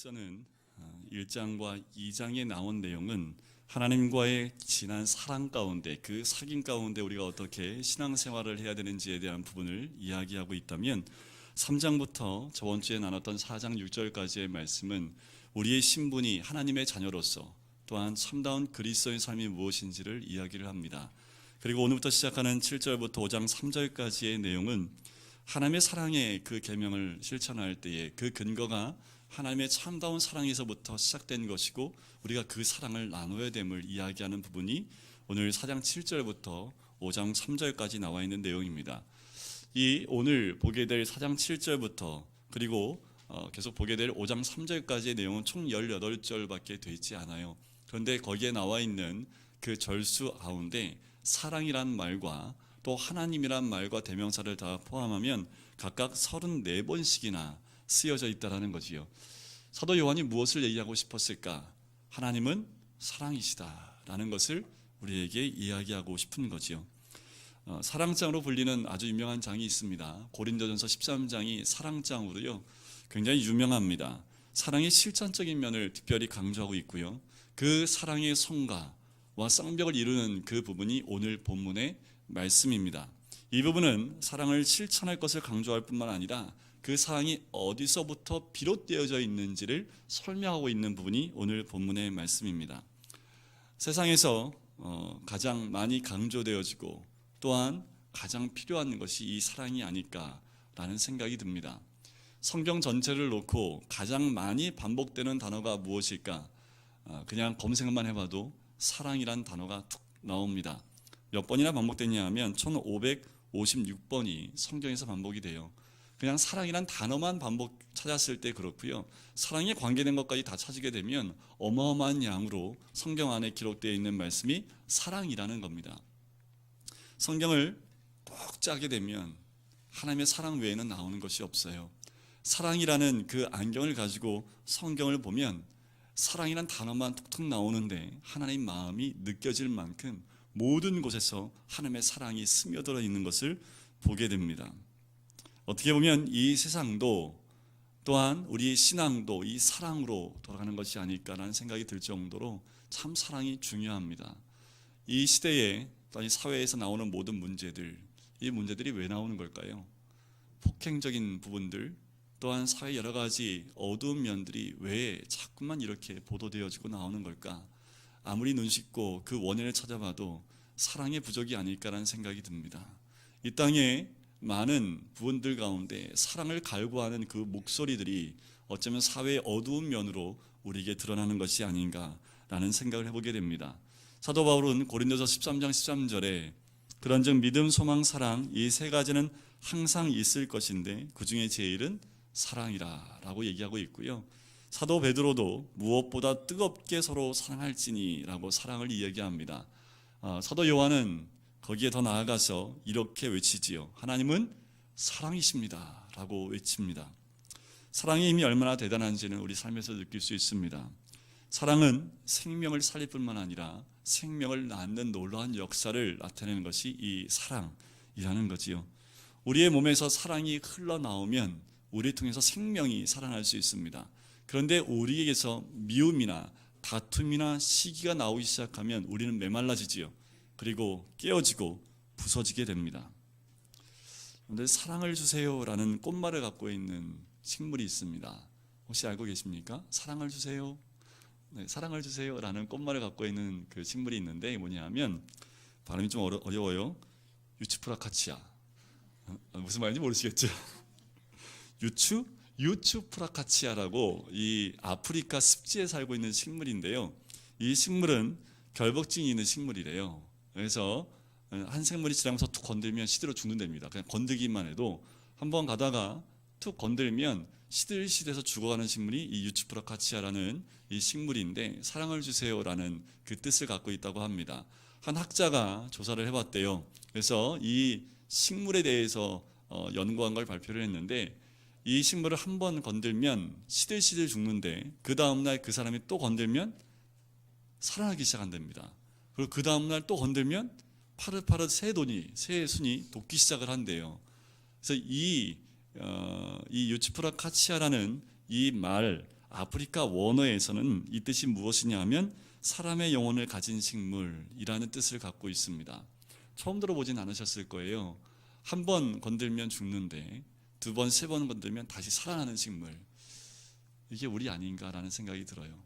1서는 1장과 2장에 나온 내용은 하나님과의 진한 사랑 가운데 그 사귐 가운데 우리가 어떻게 신앙생활을 해야 되는지에 대한 부분을 이야기하고 있다면 3장부터 저번 주에 나눴던 4장 6절까지의 말씀은 우리의 신분이 하나님의 자녀로서 또한 참다운 그리스도의 삶이 무엇인지를 이야기를 합니다. 그리고 오늘부터 시작하는 7절부터 5장 3절까지의 내용은 하나님의 사랑의 그 계명을 실천할 때에 그 근거가 하나님의 참다운 사랑에서부터 시작된 것이고 우리가 그 사랑을 나눠야 됨을 이야기하는 부분이 오늘 4장 7절부터 5장 3절까지 나와 있는 내용입니다. 이 오늘 보게 될 4장 7절부터 그리고 어, 계속 보게 될 5장 3절까지의 내용은 총 18절밖에 되지 않아요. 그런데 거기에 나와 있는 그 절수 가운데 사랑이란 말과 또 하나님이란 말과 대명사를 다 포함하면 각각 34번씩이나 쓰여져 있다라는 거지요. 사도 요한이 무엇을 얘기하고 싶었을까? 하나님은 사랑이시다라는 것을 우리에게 이야기하고 싶은 거지요. 어, 사랑장으로 불리는 아주 유명한 장이 있습니다. 고린도전서 13장이 사랑장으로요. 굉장히 유명합니다. 사랑의 실천적인 면을 특별히 강조하고 있고요. 그 사랑의 성가와 쌍벽을 이루는 그 부분이 오늘 본문의 말씀입니다. 이 부분은 사랑을 실천할 것을 강조할 뿐만 아니라 그 사랑이 어디서부터 비롯되어져 있는지를 설명하고 있는 부분이 오늘 본문의 말씀입니다. 세상에서 어, 가장 많이 강조되어지고 또한 가장 필요한 것이 이 사랑이 아닐까라는 생각이 듭니다. 성경 전체를 놓고 가장 많이 반복되는 단어가 무엇일까? 아, 그냥 검색만 해봐도 사랑이란 단어가 툭 나옵니다. 몇 번이나 반복됐냐 하면 1556번이 성경에서 반복이 돼요. 그냥 사랑이란 단어만 반복 찾았을 때 그렇고요. 사랑에 관계된 것까지 다 찾게 되면 어마어마한 양으로 성경 안에 기록되어 있는 말씀이 사랑이라는 겁니다. 성경을 꼭 짜게 되면 하나님의 사랑 외에는 나오는 것이 없어요. 사랑이라는 그 안경을 가지고 성경을 보면 사랑이란 단어만 툭툭 나오는데 하나님 마음이 느껴질 만큼 모든 곳에서 하나님의 사랑이 스며들어 있는 것을 보게 됩니다. 어떻게 보면 이 세상도 또한 우리 신앙도 이 사랑으로 돌아가는 것이 아닐까라는 생각이 들 정도로 참 사랑이 중요합니다. 이 시대에 또한 이 사회에서 나오는 모든 문제들, 이 문제들이 왜 나오는 걸까요? 폭행적인 부분들, 또한 사회 여러 가지 어두운 면들이 왜 자꾸만 이렇게 보도되어지고 나오는 걸까? 아무리 눈 씻고 그 원인을 찾아봐도 사랑의 부족이 아닐까라는 생각이 듭니다. 이 땅에 많은 부분들 가운데 사랑을 갈구하는 그 목소리들이 어쩌면 사회의 어두운 면으로 우리에게 드러나는 것이 아닌가라는 생각을 해보게 됩니다. 사도 바울은 고린도서 13장 13절에 그런즉 믿음, 소망, 사랑 이 세 가지는 항상 있을 것인데 그 중에 제일은 사랑이라라고 얘기하고 있고요. 사도 베드로도 무엇보다 뜨겁게 서로 사랑할지니라고 사랑을 이야기합니다. 아, 사도 요한은 거기에 더 나아가서 이렇게 외치지요. 하나님은 사랑이십니다라고 외칩니다. 사랑의 힘이 얼마나 대단한지는 우리 삶에서 느낄 수 있습니다. 사랑은 생명을 살릴 뿐만 아니라 생명을 낳는 놀라운 역사를 나타내는 것이 이 사랑이라는 거지요. 우리의 몸에서 사랑이 흘러나오면 우리 통해서 생명이 살아날 수 있습니다. 그런데 우리에게서 미움이나 다툼이나 시기가 나오기 시작하면 우리는 메말라지지요. 그리고 깨어지고 부서지게 됩니다. 그런데 사랑을 주세요라는 꽃말을 갖고 있는 식물이 있습니다. 혹시 알고 계십니까? 사랑을 주세요. 네, 사랑을 주세요라는 꽃말을 갖고 있는 그 식물이 있는데 뭐냐면 발음이 좀 어려, 어려워요. 유치프라카치아. 어, 무슨 말인지 모르시겠죠? 유추 유추프라카치아라고 이 아프리카 습지에 살고 있는 식물인데요. 이 식물은 결벽증이 있는 식물이래요. 그래서 한 생물이 지나면서 툭 건들면 시들어 죽는답니다. 그냥 건들기만 해도 한 번 가다가 툭 건들면 시들시들해서 죽어가는 식물이 이 유치프라카치아라는 이 식물인데 사랑을 주세요라는 그 뜻을 갖고 있다고 합니다. 한 학자가 조사를 해봤대요. 그래서 이 식물에 대해서 어, 연구한 걸 발표를 했는데 이 식물을 한 번 건들면 시들시들 죽는데 그 다음 날 그 사람이 또 건들면 살아나기 시작한답니다. 그리고 그 다음 날 또 건들면 파릇파릇 새 돈이 새 순이 돋기 시작을 한대요. 그래서 이, 어, 이 유치프라 카치아라는 이 말 아프리카 원어에서는 이 뜻이 무엇이냐면 사람의 영혼을 가진 식물이라는 뜻을 갖고 있습니다. 처음 들어보진 않으셨을 거예요. 한 번 건들면 죽는데 두 번, 세 번 건들면 다시 살아나는 식물. 이게 우리 아닌가라는 생각이 들어요.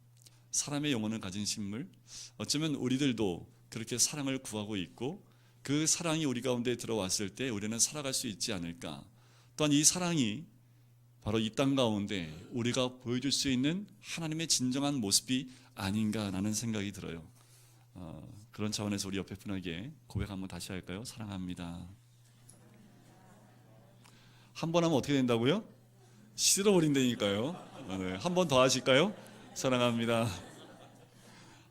사람의 영혼을 가진 식물. 어쩌면 우리들도 그렇게 사랑을 구하고 있고 그 사랑이 우리 가운데 들어왔을 때 우리는 살아갈 수 있지 않을까. 또한 이 사랑이 바로 이 땅 가운데 우리가 보여줄 수 있는 하나님의 진정한 모습이 아닌가라는 생각이 들어요. 어, 그런 차원에서 우리 옆에 분에게 고백 한번 다시 할까요? 사랑합니다. 한 번 하면 어떻게 된다고요? 시들어버린다니까요. 네, 한번 더 하실까요? 사랑합니다.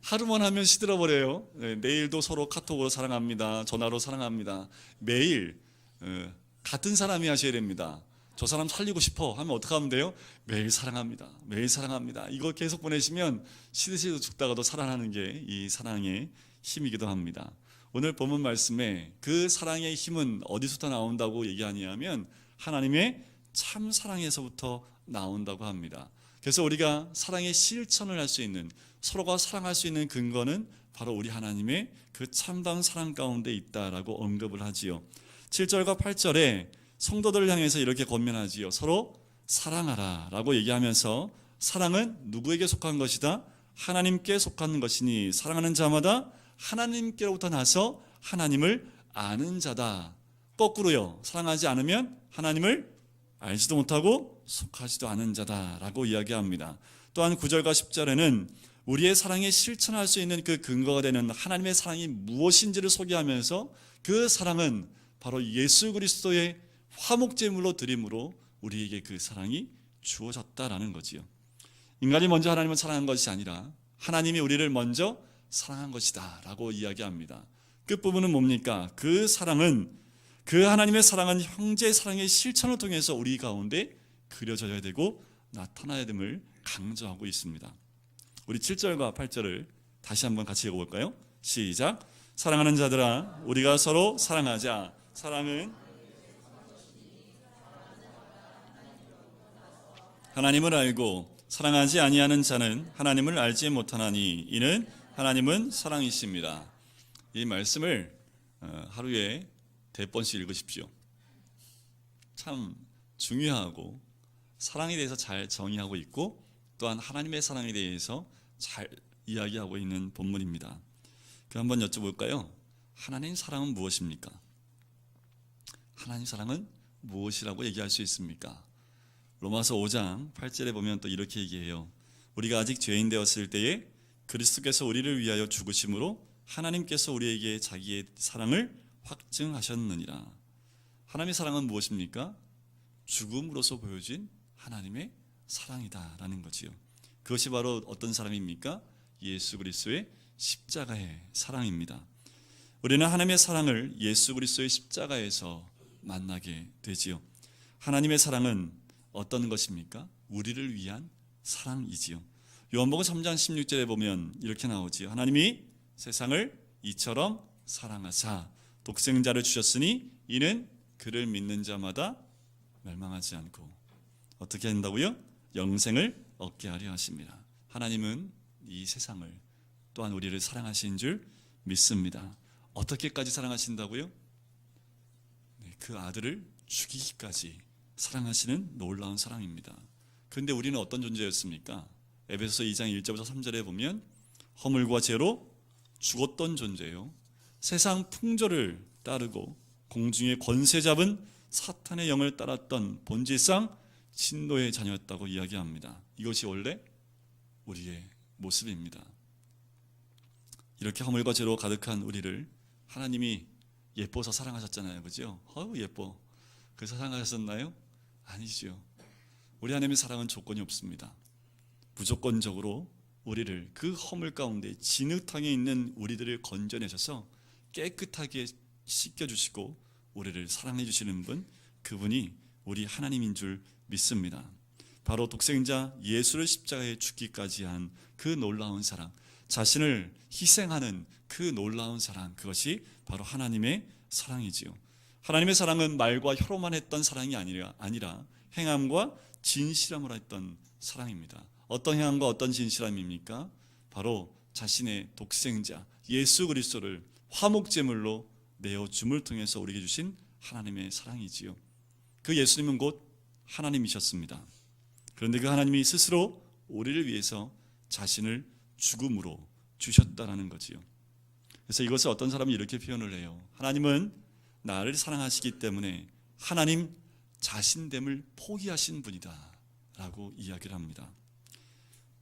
하루만 하면 시들어버려요. 네, 내일도 서로 카톡으로 사랑합니다. 전화로 사랑합니다. 매일 어, 같은 사람이 하셔야 됩니다. 저 사람 살리고 싶어 하면 어떻게 하면 돼요? 매일 사랑합니다. 매일 사랑합니다. 이거 계속 보내시면 시드시드 죽다가도 살아나는 게 이 사랑의 힘이기도 합니다. 오늘 본문 말씀에 그 사랑의 힘은 어디서부터 나온다고 얘기하냐면 하나님의 참 사랑에서부터 나온다고 합니다. 그래서 우리가 사랑의 실천을 할 수 있는 서로가 사랑할 수 있는 근거는 바로 우리 하나님의 그 참다운 사랑 가운데 있다라고 언급을 하지요. 7절과 8절에 성도들을 향해서 이렇게 권면하지요. 서로 사랑하라 라고 얘기하면서 사랑은 누구에게 속한 것이다? 하나님께 속한 것이니 사랑하는 자마다 하나님께로부터 나서 하나님을 아는 자다. 거꾸로요. 사랑하지 않으면 하나님을 알지도 못하고 속하지도 않은 자다라고 이야기합니다. 또한 9절과 10절에는 우리의 사랑에 실천할 수 있는 그 근거가 되는 하나님의 사랑이 무엇인지를 소개하면서 그 사랑은 바로 예수 그리스도의 화목제물로 드림으로 우리에게 그 사랑이 주어졌다라는 거지요. 인간이 먼저 하나님을 사랑한 것이 아니라 하나님이 우리를 먼저 사랑한 것이다라고 이야기합니다. 끝부분은 뭡니까? 그 사랑은 그 하나님의 사랑은 형제의 사랑의 실천을 통해서 우리 가운데 그려져야 되고 나타나야 됨을 강조하고 있습니다. 우리 7절과 8절을 다시 한번 같이 읽어볼까요? 시작. 사랑하는 자들아, 우리가 서로 사랑하자. 사랑은 하나님을 알고 사랑하지 아니하는 자는 하나님을 알지 못하나니 이는 하나님은 사랑이십니다. 이 말씀을 어, 하루에 대번씩 읽으십시오. 참 중요하고 사랑에 대해서 잘 정의하고 있고 또한 하나님의 사랑에 대해서 잘 이야기하고 있는 본문입니다. 그 한번 여쭤볼까요? 하나님 사랑은 무엇입니까? 하나님 사랑은 무엇이라고 얘기할 수 있습니까? 로마서 5장 8절에 보면 또 이렇게 얘기해요. 우리가 아직 죄인 되었을 때에 그리스도께서 우리를 위하여 죽으심으로 하나님께서 우리에게 자기의 사랑을 확증하셨느니라. 하나님의 사랑은 무엇입니까? 죽음으로써 보여진 하나님의 사랑이다라는 거지요. 그것이 바로 어떤 사랑입니까? 예수 그리스도의 십자가의 사랑입니다. 우리는 하나님의 사랑을 예수 그리스도의 십자가에서 만나게 되지요. 하나님의 사랑은 어떤 것입니까? 우리를 위한 사랑이지요. 요한복음 3장 16절에 보면 이렇게 나오지요. 하나님이 세상을 이처럼 사랑하사 독생자를 주셨으니 이는 그를 믿는 자마다 멸망하지 않고 어떻게 한다고요? 영생을 얻게 하려 하십니다. 하나님은 이 세상을 또한 우리를 사랑하신 줄 믿습니다. 어떻게까지 사랑하신다고요? 네, 그 아들을 죽이기까지 사랑하시는 놀라운 사랑입니다. 그런데 우리는 어떤 존재였습니까? 에베소서 2장 1절부터 3절에 보면 허물과 죄로 죽었던 존재요. 세상 풍조를 따르고 공중의 권세 잡은 사탄의 영을 따랐던 본질상 진노의 자녀였다고 이야기합니다. 이것이 원래 우리의 모습입니다. 이렇게 허물과 죄로 가득한 우리를 하나님이 예뻐서 사랑하셨잖아요. 그죠? 어우 예뻐. 그래서 사랑하셨나요? 아니죠. 우리 하나님의 사랑은 조건이 없습니다. 무조건적으로 우리를 그 허물 가운데 진흙탕에 있는 우리들을 건져내셔서 깨끗하게 씻겨 주시고 우리를 사랑해 주시는 분 그분이 우리 하나님인 줄 믿습니다. 바로 독생자 예수를 십자가에 죽기까지 한 그 놀라운 사랑, 자신을 희생하는 그 놀라운 사랑, 그것이 바로 하나님의 사랑이지요. 하나님의 사랑은 말과 혀로만 했던 사랑이 아니라, 아니라 행함과 진실함으로 했던 사랑입니다. 어떤 행함과 어떤 진실함입니까? 바로 자신의 독생자 예수 그리스도를 화목 제물로 내어 줌을 통해서 우리에게 주신 하나님의 사랑이지요. 그 예수님은 곧 하나님이셨습니다. 그런데 그 하나님이 스스로 우리를 위해서 자신을 죽음으로 주셨다라는 거지요. 그래서 이것을 어떤 사람이 이렇게 표현을 해요. 하나님은 나를 사랑하시기 때문에 하나님 자신됨을 포기하신 분이다 라고 이야기를 합니다.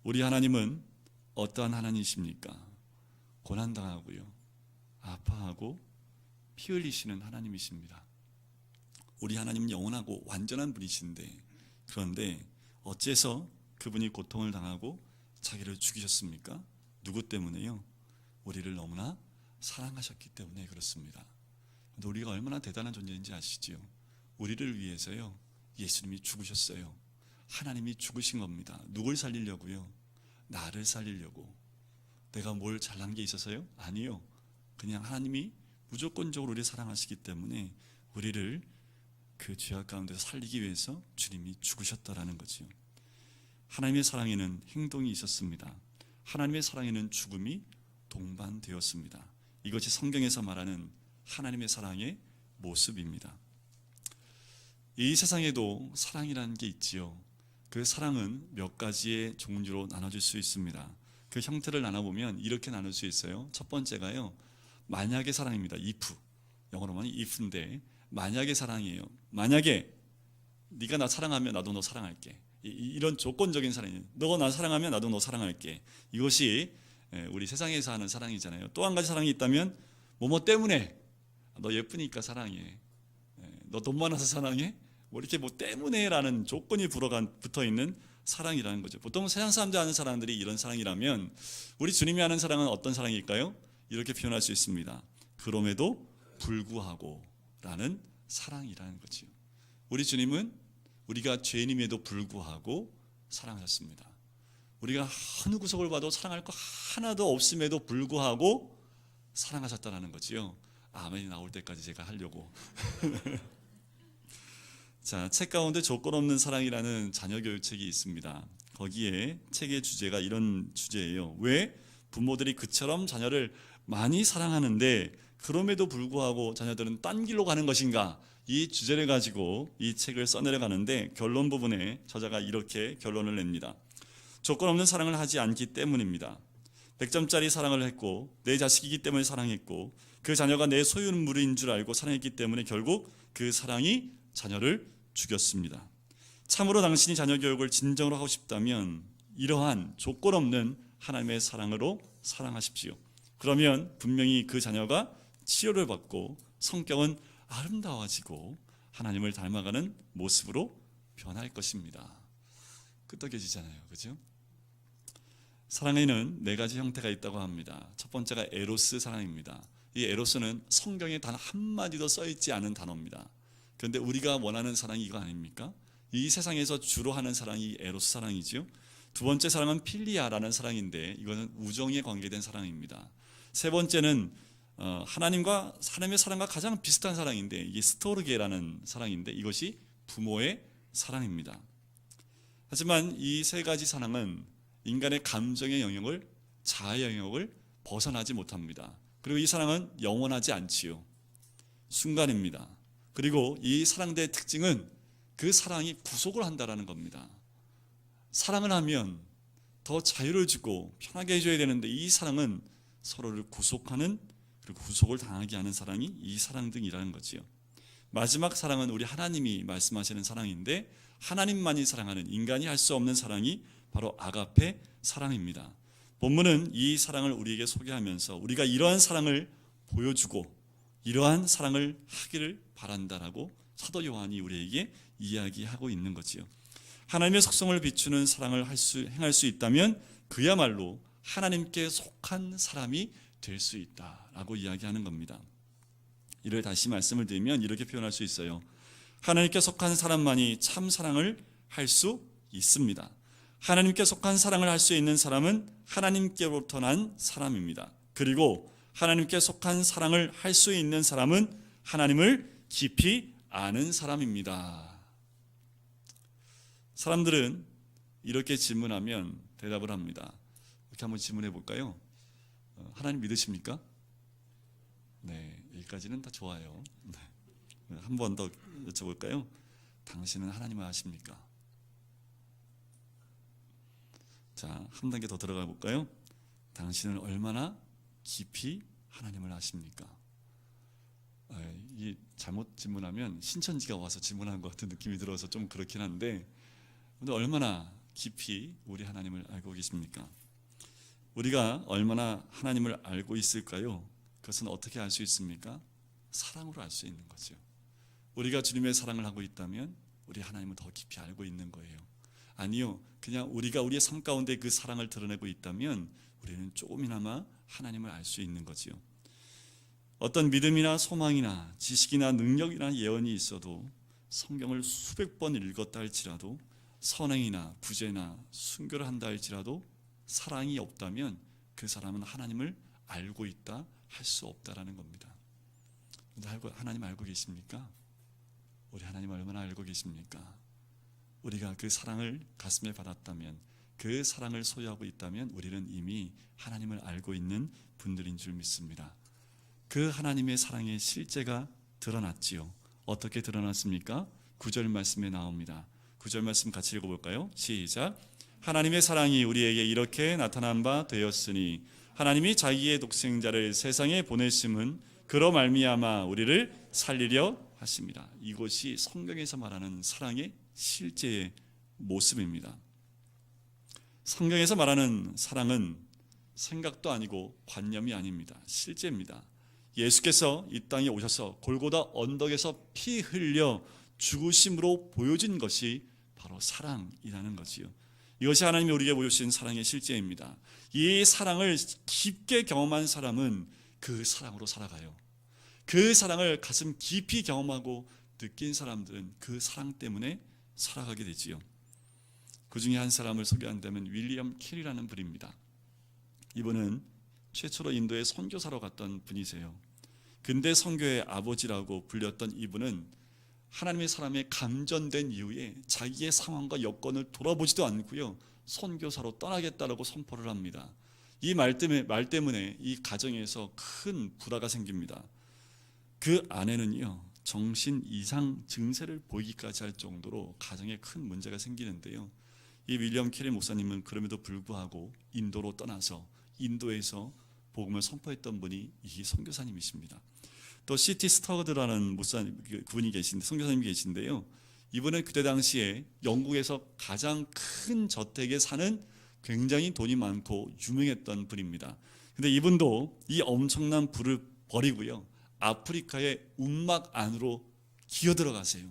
우리 하나님은 어떠한 하나님이십니까? 고난 당하고요. 아파하고 피 흘리시는 하나님이십니다. 우리 하나님은 영원하고 완전한 분이신데 그런데 어째서 그분이 고통을 당하고 자기를 죽이셨습니까? 누구 때문에요? 우리를 너무나 사랑하셨기 때문에 그렇습니다. 근데 우리가 얼마나 대단한 존재인지 아시지요? 우리를 위해서요. 예수님이 죽으셨어요. 하나님이 죽으신 겁니다. 누굴 살리려고요? 나를 살리려고. 내가 뭘 잘난 게 있어서요? 아니요. 그냥 하나님이 무조건적으로 우리를 사랑하시기 때문에 우리를 그 죄악 가운데서 살리기 위해서 주님이 죽으셨다라는 거지요. 하나님의 사랑에는 행동이 있었습니다. 하나님의 사랑에는 죽음이 동반되었습니다. 이것이 성경에서 말하는 하나님의 사랑의 모습입니다. 이 세상에도 사랑이라는 게 있지요. 그 사랑은 몇 가지의 종류로 나눠질 수 있습니다. 그 형태를 나눠보면 이렇게 나눌 수 있어요. 첫 번째가요. 만약의 사랑입니다. if. 영어로만 if인데 만약의 사랑이에요. 만약에 네가 나 사랑하면 나도 너 사랑할게. 이, 런 조건적인 사랑이에요. 너가 나 사랑하면 나도 너 사랑할게. 이것이 예, 우리 세상에서 하는 사랑이잖아요. 또 한 가지 사랑이 있다면 뭐뭐 때문에 너 예쁘니까 사랑해. 예, 너돈 많아서 사랑해. 뭐 이렇게 뭐 때문에라는 조건이 붙어 있는 사랑이라는 거죠. 보통 세상 사람들 하는 사랑들이 이런 사랑이라면 우리 주님이 하는 사랑은 어떤 사랑일까요? 이렇게 표현할 수 있습니다. 그럼에도 불구하고라는 사랑이라는 거지요. 우리 주님은 우리가 죄인임에도 불구하고 사랑하셨습니다. 우리가 어느 구석을 봐도 사랑할 거 하나도 없음에도 불구하고 사랑하셨다는 거지요. 아멘이 나올 때까지 제가 하려고. 자, 책 가운데 조건 없는 사랑이라는 자녀 교육 책이 있습니다. 거기에 책의 주제가 이런 주제예요. 왜 부모들이 그처럼 자녀를 많이 사랑하는데 그럼에도 불구하고 자녀들은 딴 길로 가는 것인가? 이 주제를 가지고 이 책을 써내려가는데 결론 부분에 저자가 이렇게 결론을 냅니다. 조건 없는 사랑을 하지 않기 때문입니다. 100점짜리 사랑을 했고 내 자식이기 때문에 사랑했고 그 자녀가 내 소유물인 줄 알고 사랑했기 때문에 결국 그 사랑이 자녀를 죽였습니다. 참으로 당신이 자녀 교육을 진정으로 하고 싶다면 이러한 조건 없는 하나님의 사랑으로 사랑하십시오. 그러면 분명히 그 자녀가 치료를 받고 성격은 아름다워지고 하나님을 닮아가는 모습으로 변할 것입니다. 끄떡여지잖아요. 그죠? 사랑에는 네 가지 형태가 있다고 합니다. 첫 번째가 에로스 사랑입니다. 이 에로스는 성경에 단 한마디도 써 있지 않은 단어입니다. 그런데 우리가 원하는 사랑이 이거 아닙니까? 이 세상에서 주로 하는 사랑이 에로스 사랑이지요. 두 번째 사랑은 필리아라는 사랑인데 이거는 우정에 관계된 사랑입니다. 세 번째는 어, 하나님과 하나님의 사랑과 가장 비슷한 사랑인데 이게 스토르게라는 사랑인데 이것이 부모의 사랑입니다. 하지만 이 세 가지 사랑은 인간의 감정의 영역을 자아의 영역을 벗어나지 못합니다. 그리고 이 사랑은 영원하지 않지요. 순간입니다. 그리고 이 사랑대의 특징은 그 사랑이 구속을 한다라는 겁니다. 사랑을 하면 더 자유를 주고 편하게 해줘야 되는데 이 사랑은 서로를 구속하는 그리고 구속을 당하게 하는 사랑이 이 사랑 등이라는 거지요. 마지막 사랑은 우리 하나님이 말씀하시는 사랑인데 하나님만이 사랑하는 인간이 할 수 없는 사랑이 바로 아가페 사랑입니다. 본문은 이 사랑을 우리에게 소개하면서 우리가 이러한 사랑을 보여주고 이러한 사랑을 하기를 바란다라고 사도 요한이 우리에게 이야기하고 있는 거지요. 하나님의 속성을 비추는 사랑을 할 수, 행할 수 있다면 그야말로 하나님께 속한 사람이 될 수 있다라고 이야기하는 겁니다. 이를 다시 말씀을 드리면 이렇게 표현할 수 있어요. 하나님께 속한 사람만이 참 사랑을 할 수 있습니다. 하나님께 속한 사랑을 할 수 있는 사람은 하나님께로부터 난 사람입니다. 그리고 하나님께 속한 사랑을 할 수 있는 사람은 하나님을 깊이 아는 사람입니다. 사람들은 이렇게 질문하면 대답을 합니다. 이렇게 한번 질문해 볼까요? 어, 하나님 믿으십니까? 네, 여기까지는 다 좋아요. 네. 한번 더 여쭤볼까요? 당신은 하나님을 아십니까? 자, 한 단계 더 들어가 볼까요? 당신은 얼마나 깊이 하나님을 아십니까? 아, 이 잘못 질문하면 신천지가 와서 질문한 것 같은 느낌이 들어서 좀 그렇긴 한데, 근데 얼마나 깊이 우리 하나님을 알고 계십니까? 우리가 얼마나 하나님을 알고 있을까요? 그것은 어떻게 알 수 있습니까? 사랑으로 알 수 있는 거죠. 우리가 주님의 사랑을 하고 있다면 우리 하나님을 더 깊이 알고 있는 거예요. 아니요. 그냥 우리가 우리의 삶 가운데 그 사랑을 드러내고 있다면 우리는 조금이나마 하나님을 알 수 있는 거지요. 어떤 믿음이나 소망이나 지식이나 능력이나 예언이 있어도 성경을 수백 번 읽었다 할지라도 선행이나 구제나 순교를 한다 할지라도 사랑이 없다면 그 사람은 하나님을 알고 있다 할 수 없다라는 겁니다. 알고 하나님 알고 계십니까? 우리 하나님 얼마나 알고 계십니까? 우리가 그 사랑을 가슴에 받았다면 그 사랑을 소유하고 있다면 우리는 이미 하나님을 알고 있는 분들인 줄 믿습니다. 그 하나님의 사랑의 실제가 드러났지요. 어떻게 드러났습니까? 구절 말씀에 나옵니다. 구절 말씀 같이 읽어볼까요? 시작. 하나님의 사랑이 우리에게 이렇게 나타난 바 되었으니 하나님이 자기의 독생자를 세상에 보내심은 그로 말미암아 우리를 살리려 하십니다. 이것이 성경에서 말하는 사랑의 실제의 모습입니다. 성경에서 말하는 사랑은 생각도 아니고 관념이 아닙니다. 실제입니다. 예수께서 이 땅에 오셔서 골고다 언덕에서 피 흘려 죽으심으로 보여진 것이 바로 사랑이라는 거지요. 이것이 하나님이 우리에게 보여주신 사랑의 실제입니다. 이 사랑을 깊게 경험한 사람은 그 사랑으로 살아가요. 그 사랑을 가슴 깊이 경험하고 느낀 사람들은 그 사랑 때문에 살아가게 되지요. 그 중에 한 사람을 소개한다면 윌리엄 킬이라는 분입니다. 이분은 최초로 인도에 선교사로 갔던 분이세요. 근대 선교의 아버지라고 불렸던 이분은 하나님의 사람에 감전된 이후에 자기의 상황과 여건을 돌아보지도 않고요. 선교사로 떠나겠다라고 선포를 합니다. 이 말 때문에, 말 때문에 이 가정에서 큰 불화가 생깁니다. 그 아내는요, 정신 이상 증세를 보이기까지 할 정도로 가정에 큰 문제가 생기는데요. 이 윌리엄 캐리 목사님은 그럼에도 불구하고 인도로 떠나서 인도에서 복음을 선포했던 분이 이 선교사님이십니다. 또 시티 스터드라는 목사님 그 분이 계신데 선교사님이 계신데요. 이분은 그때 당시에 영국에서 가장 큰 저택에 사는 굉장히 돈이 많고 유명했던 분입니다. 근데 이분도 이 엄청난 부를 버리고요. 아프리카의 움막 안으로 기어 들어가세요.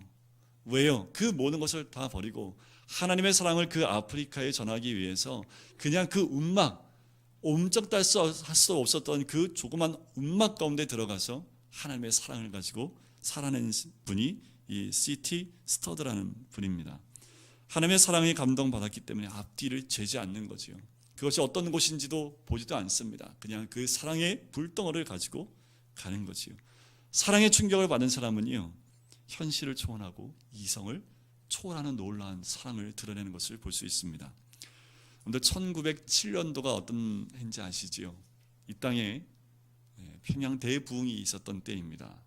왜요? 그 모든 것을 다 버리고 하나님의 사랑을 그 아프리카에 전하기 위해서 그냥 그 움막 옴쩍달 수 없었던 그 조그만 움막 가운데 들어가서 하나님의 사랑을 가지고 살아낸 분이 이 시티 스터드라는 분입니다. 하나님의 사랑에 감동받았기 때문에 앞뒤를 재지 않는 거지요. 그것이 어떤 곳인지도 보지도 않습니다. 그냥 그 사랑의 불덩어를 가지고 가는 거지요. 사랑의 충격을 받은 사람은요. 현실을 초월하고 이성을 초월하는 놀라운 사랑을 드러내는 것을 볼 수 있습니다. 근데 1907년도가 어떤 해인지 아시지요? 이 땅에 평양 대부흥이 있었던 때입니다.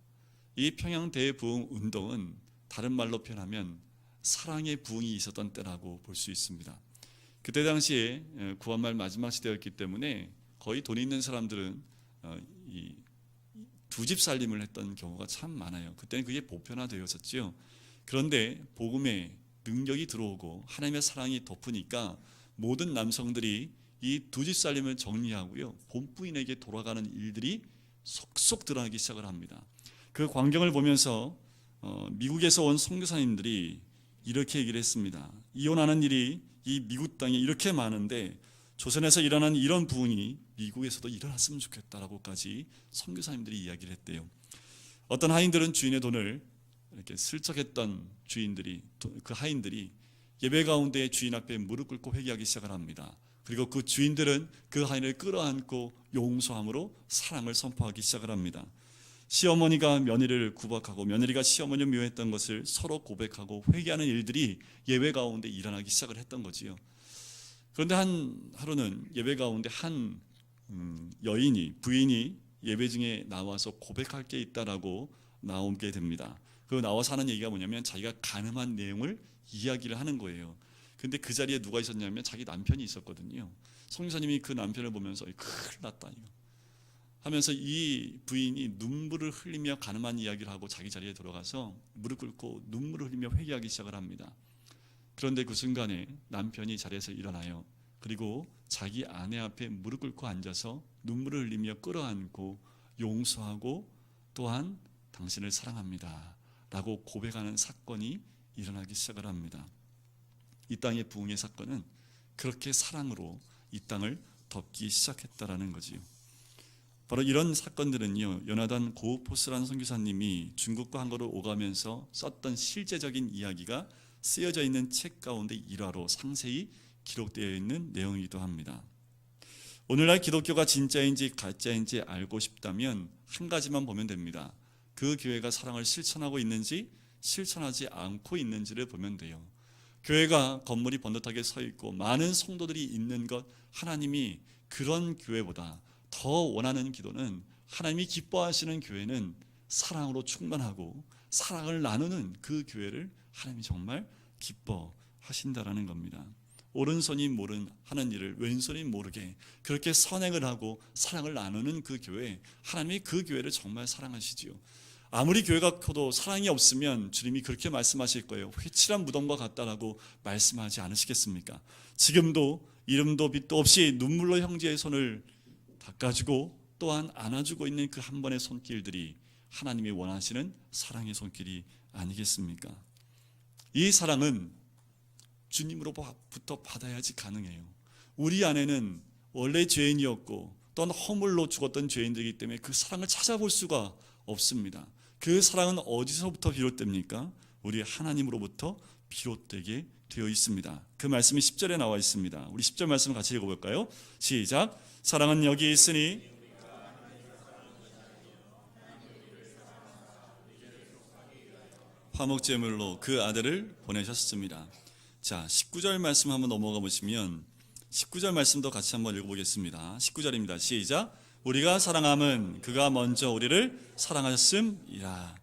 이 평양 대부흥 운동은 다른 말로 표현하면 사랑의 부흥이 있었던 때라고 볼 수 있습니다. 그때 당시에 구한말 마지막 시대였기 때문에 거의 돈 있는 사람들은 두 집 살림을 했던 경우가 참 많아요. 그때는 그게 보편화되었었지요. 그런데 복음의 능력이 들어오고 하나님의 사랑이 덮으니까 모든 남성들이 이 두 집 살림을 정리하고요. 본부인에게 돌아가는 일들이 속속 드러나기 시작을 합니다. 그 광경을 보면서 어, 미국에서 온 선교사님들이 이렇게 얘기를 했습니다. 이혼하는 일이 이 미국 땅에 이렇게 많은데 조선에서 일어난 이런 부흥이 미국에서도 일어났으면 좋겠다라고까지 선교사님들이 이야기를 했대요. 어떤 하인들은 주인의 돈을 이렇게 슬쩍했던 주인들이 그 하인들이 예배 가운데 주인 앞에 무릎 꿇고 회개하기 시작을 합니다. 그리고 그 주인들은 그 하인을 끌어안고 용서함으로 사랑을 선포하기 시작을 합니다. 시어머니가 며느리를 구박하고 며느리가 시어머니를 미워했던 것을 서로 고백하고 회개하는 일들이 예배 가운데 일어나기 시작을 했던 거지요. 그런데 한 하루는 예배 가운데 한 음, 여인이 부인이 예배 중에 나와서 고백할 게 있다라고 나오게 됩니다. 그 나와서 하는 얘기가 뭐냐면 자기가 가늠한 내용을 이야기를 하는 거예요. 근데 그 자리에 누가 있었냐면 자기 남편이 있었거든요. 성교사님이 그 남편을 보면서 큰일 났다 이거. 하면서 이 부인이 눈물을 흘리며 가늠한 이야기를 하고 자기 자리에 들어가서 무릎 꿇고 눈물을 흘리며 회개하기 시작을 합니다. 그런데 그 순간에 남편이 자리에서 일어나요. 그리고 자기 아내 앞에 무릎 꿇고 앉아서 눈물을 흘리며 끌어안고 용서하고 또한 당신을 사랑합니다. 라고 고백하는 사건이 일어나기 시작을 합니다. 이 땅의 부흥의 사건은 그렇게 사랑으로 이 땅을 덮기 시작했다라는 거지요. 바로 이런 사건들은요. 요나단 고우포스라는 선교사님이 중국과 한국을 오가면서 썼던 실제적인 이야기가 쓰여져 있는 책 가운데 일화로 상세히 기록되어 있는 내용이기도 합니다. 오늘날 기독교가 진짜인지 가짜인지 알고 싶다면 한 가지만 보면 됩니다. 그 교회가 사랑을 실천하고 있는지 실천하지 않고 있는지를 보면 돼요. 교회가 건물이 번듯하게 서 있고 많은 성도들이 있는 것 하나님이 그런 교회보다 더 원하는 기도는 하나님이 기뻐하시는 교회는 사랑으로 충만하고 사랑을 나누는 그 교회를 하나님이 정말 기뻐하신다라는 겁니다. 오른손이 모른 하는 일을 왼손이 모르게 그렇게 선행을 하고 사랑을 나누는 그 교회 하나님이 그 교회를 정말 사랑하시지요. 아무리 교회가 커도 사랑이 없으면 주님이 그렇게 말씀하실 거예요. 회칠한 무덤과 같다라고 말씀하지 않으시겠습니까? 지금도 이름도 빛도 없이 눈물로 형제의 손을 닦아주고 또한 안아주고 있는 그 한 번의 손길들이 하나님이 원하시는 사랑의 손길이 아니겠습니까? 이 사랑은 주님으로부터 받아야지 가능해요. 우리 안에는 원래 죄인이었고 또한 허물로 죽었던 죄인들이기 때문에 그 사랑을 찾아볼 수가 없습니다. 그 사랑은 어디서부터 비롯됩니까? 우리 하나님으로부터 비롯되게 되어 있습니다. 그 말씀이 10절에 나와 있습니다. 우리 10절 말씀 같이 읽어볼까요? 시작. 사랑은 여기 있으니 화목제물로 그 아들을 보내셨습니다. 자, 19절 말씀 한번 넘어가 보시면 19절 말씀도 같이 한번 읽어보겠습니다. 19절입니다. 시작. 우리가 사랑함은 그가 먼저 우리를 사랑하셨음이라.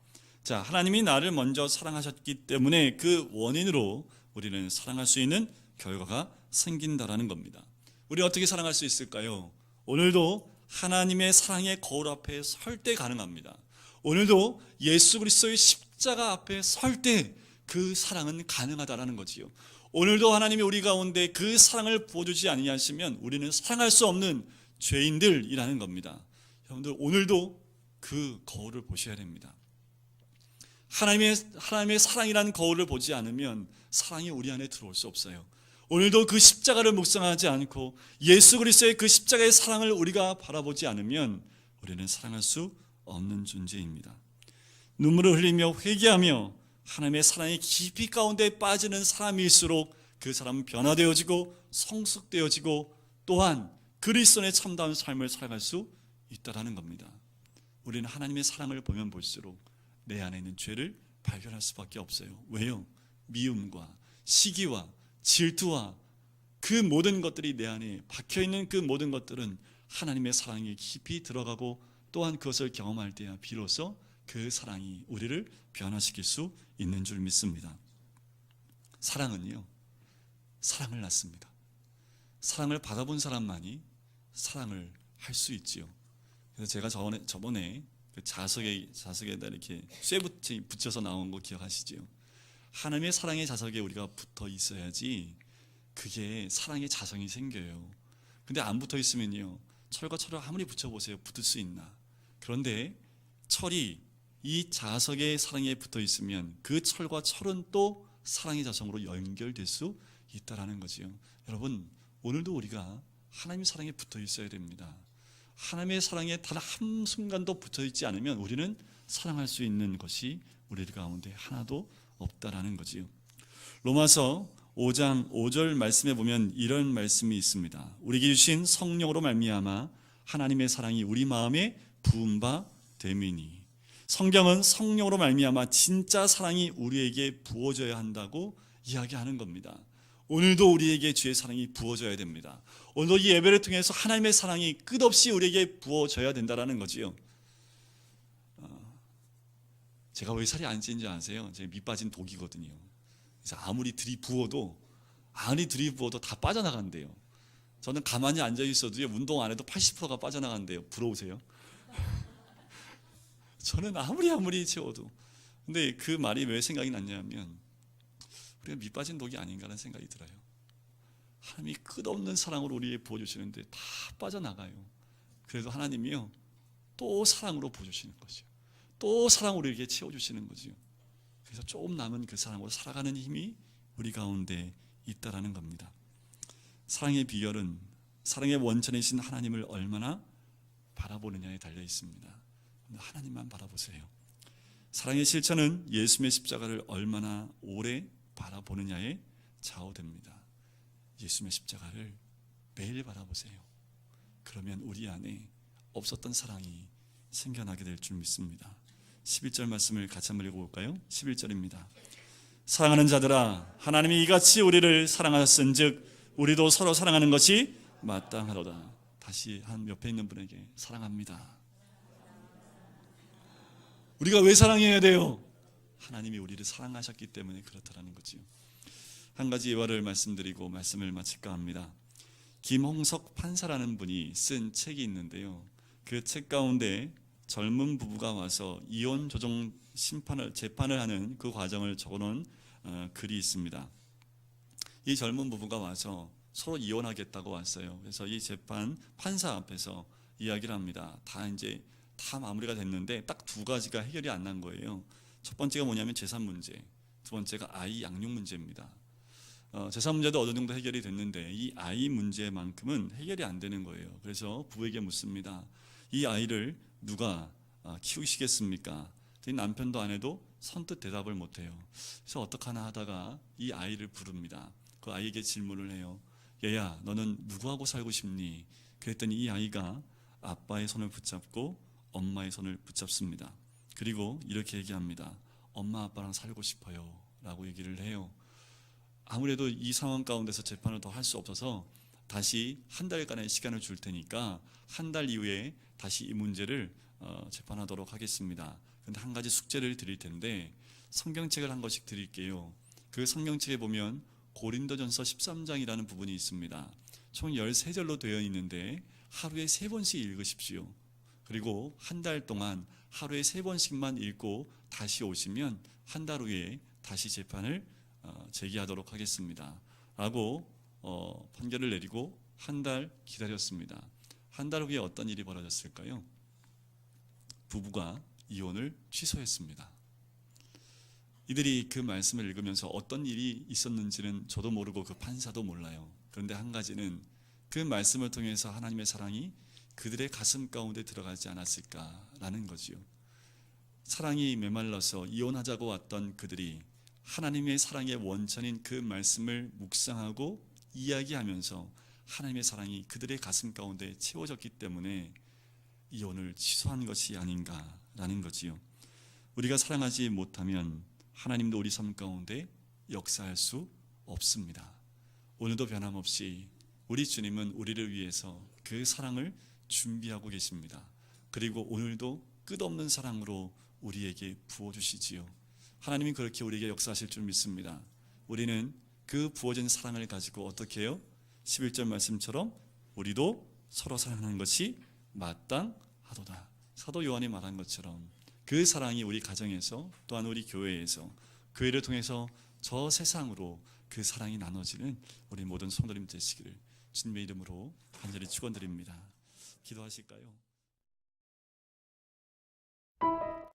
자, 하나님이 나를 먼저 사랑하셨기 때문에 그 원인으로 우리는 사랑할 수 있는 결과가 생긴다라는 겁니다. 우리 어떻게 사랑할 수 있을까요? 오늘도 하나님의 사랑의 거울 앞에 설 때 가능합니다. 오늘도 예수 그리스도의 십자가 앞에 설 때 그 사랑은 가능하다라는 거지요. 오늘도 하나님이 우리 가운데 그 사랑을 보여주지 아니하시면 우리는 사랑할 수 없는 죄인들이라는 겁니다. 여러분들 오늘도 그 거울을 보셔야 됩니다. 하나님의 하나님의 사랑이라는 거울을 보지 않으면 사랑이 우리 안에 들어올 수 없어요. 오늘도 그 십자가를 묵상하지 않고 예수 그리스도의 그 십자가의 사랑을 우리가 바라보지 않으면 우리는 사랑할 수 없는 존재입니다. 눈물을 흘리며 회개하며 하나님의 사랑의 깊이 가운데 빠지는 사람일수록 그 사람은 변화되어지고 성숙되어지고 또한 그리스도의 참다운 삶을 살아갈 수 있다라는 겁니다. 우리는 하나님의 사랑을 보면 볼수록 내 안에 있는 죄를 발견할 수밖에 없어요. 왜요? 미움과 시기와 질투와 그 모든 것들이 내 안에 박혀 있는 그 모든 것들은 하나님의 사랑이 깊이 들어가고 또한 그것을 경험할 때야 비로소 그 사랑이 우리를 변화시킬 수 있는 줄 믿습니다. 사랑은요, 사랑을 낳습니다. 사랑을 받아본 사람만이 사랑을 할 수 있지요. 그래서 제가 저번에, 저번에 그 자석에 자석에다 이렇게 쇠 붙여서 나온 거 기억하시지요? 하나님의 사랑의 자석에 우리가 붙어 있어야지 그게 사랑의 자성이 생겨요. 근데 안 붙어 있으면요. 철과 철을 아무리 붙여 보세요. 붙을 수 있나? 그런데 철이 이 자석의 사랑에 붙어 있으면 그 철과 철은 또 사랑의 자성으로 연결될 수 있다라는 거지요. 여러분, 오늘도 우리가 하나님의 사랑에 붙어 있어야 됩니다. 하나님의 사랑에 단 한 순간도 붙어 있지 않으면 우리는 사랑할 수 있는 것이 우리 가운데 하나도 없다라는 거지요. 로마서 5장 5절 말씀에 보면 이런 말씀이 있습니다. 우리에게 주신 성령으로 말미암아 하나님의 사랑이 우리 마음에 부은 바 됨이니 성경은 성령으로 말미암아 진짜 사랑이 우리에게 부어져야 한다고 이야기하는 겁니다. 오늘도 우리에게 주의 사랑이 부어져야 됩니다. 오늘도 이 예배를 통해서 하나님의 사랑이 끝없이 우리에게 부어져야 된다라는 거지요. 어, 제가 왜 살이 안 찌는지 아세요? 제 밑 빠진 독이거든요. 그래서 아무리 들이부어도 아무리 들이부어도 다 빠져나간대요. 저는 가만히 앉아 있어도요 운동 안 해도 80%가 빠져나간대요. 부러우세요? 저는 아무리 아무리 채워도 근데 그 말이 왜 생각이 났냐면 우리가 밑 빠진 독이 아닌가라는 생각이 들어요. 하나님이 끝없는 사랑으로 우리에 부어주시는데 다 빠져나가요. 그래도 하나님이요 또 사랑으로 부어주시는 거죠. 또 사랑으로 이렇게 채워주시는 거죠. 그래서 조금 남은 그 사랑으로 살아가는 힘이 우리 가운데 있다라는 겁니다. 사랑의 비결은 사랑의 원천이신 하나님을 얼마나 바라보느냐에 달려 있습니다. 하나님만 바라보세요. 사랑의 실천은 예수님의 십자가를 얼마나 오래 바라보느냐에 좌우됩니다. 예수님의 십자가를 매일 바라보세요. 그러면 우리 안에 없었던 사랑이 생겨나게 될 줄 믿습니다. 11절 말씀을 같이 한번 읽어볼까요? 11절입니다. 사랑하는 자들아 하나님이 이같이 우리를 사랑하셨은 즉 우리도 서로 사랑하는 것이 마땅하도다. 다시 한 옆에 있는 분에게 사랑합니다. 우리가 왜 사랑해야 돼요? 하나님이 우리를 사랑하셨기 때문에 그렇다라는 거지요. 한 가지 예화를 말씀드리고 말씀을 마칠까 합니다. 김홍석 판사라는 분이 쓴 책이 있는데요. 그 책 가운데 젊은 부부가 와서 이혼 조정 심판을 재판을 하는 그 과정을 적어놓은 어, 글이 있습니다. 이 젊은 부부가 와서 서로 이혼하겠다고 왔어요. 그래서 이 재판 판사 앞에서 이야기를 합니다. 다 이제 다 마무리가 됐는데 딱 두 가지가 해결이 안 난 거예요. 첫 번째가 뭐냐면 재산 문제, 두 번째가 아이 양육 문제입니다. 어, 재산 문제도 어느 정도 해결이 됐는데 이 아이 문제만큼은 해결이 안 되는 거예요. 그래서 부에게 묻습니다. 이 아이를 누가 아, 키우시겠습니까? 이 남편도 아내도 선뜻 대답을 못해요. 그래서 어떡하나 하다가 이 아이를 부릅니다. 그 아이에게 질문을 해요. 얘야, 너는 누구하고 살고 싶니? 그랬더니 이 아이가 아빠의 손을 붙잡고 엄마의 손을 붙잡습니다. 그리고 이렇게 얘기합니다. 엄마 아빠랑 살고 싶어요. 라고 얘기를 해요. 아무래도 이 상황 가운데서 재판을 더 할 수 없어서 다시 한 달간의 시간을 줄 테니까 한 달 이후에 다시 이 문제를 어, 재판하도록 하겠습니다. 근데 한 가지 숙제를 드릴 텐데 성경책을 한 것씩 드릴게요. 그 성경책에 보면 고린도전서 13장이라는 부분이 있습니다. 총 13절로 되어 있는데 하루에 세 번씩 읽으십시오. 그리고 한 달 동안 하루에 세 번씩만 읽고 다시 오시면 한 달 후에 다시 재판을 어, 제기하도록 하겠습니다. 라고 어, 판결을 내리고 한 달 기다렸습니다. 한 달 후에 어떤 일이 벌어졌을까요? 부부가 이혼을 취소했습니다. 이들이 그 말씀을 읽으면서 어떤 일이 있었는지는 저도 모르고 그 판사도 몰라요. 그런데 한 가지는 그 말씀을 통해서 하나님의 사랑이 그들의 가슴 가운데 들어가지 않았을까라는 거지요. 사랑이 메말라서 이혼하자고 왔던 그들이 하나님의 사랑의 원천인 그 말씀을 묵상하고 이야기하면서 하나님의 사랑이 그들의 가슴 가운데 채워졌기 때문에 이혼을 취소한 것이 아닌가라는 거지요. 우리가 사랑하지 못하면 하나님도 우리 삶 가운데 역사할 수 없습니다. 오늘도 변함없이 우리 주님은 우리를 위해서 그 사랑을 준비하고 계십니다. 그리고 오늘도 끝없는 사랑으로 우리에게 부어주시지요. 하나님이 그렇게 우리에게 역사하실 줄 믿습니다. 우리는 그 부어진 사랑을 가지고 어떻게 해요? 11절 말씀처럼 우리도 서로 사랑하는 것이 마땅하도다. 사도 요한이 말한 것처럼 그 사랑이 우리 가정에서 또한 우리 교회에서 교회를 통해서 저 세상으로 그 사랑이 나눠지는 우리 모든 성도님 되시기를 주님의 이름으로 간절히 축원드립니다. 기도하실까요?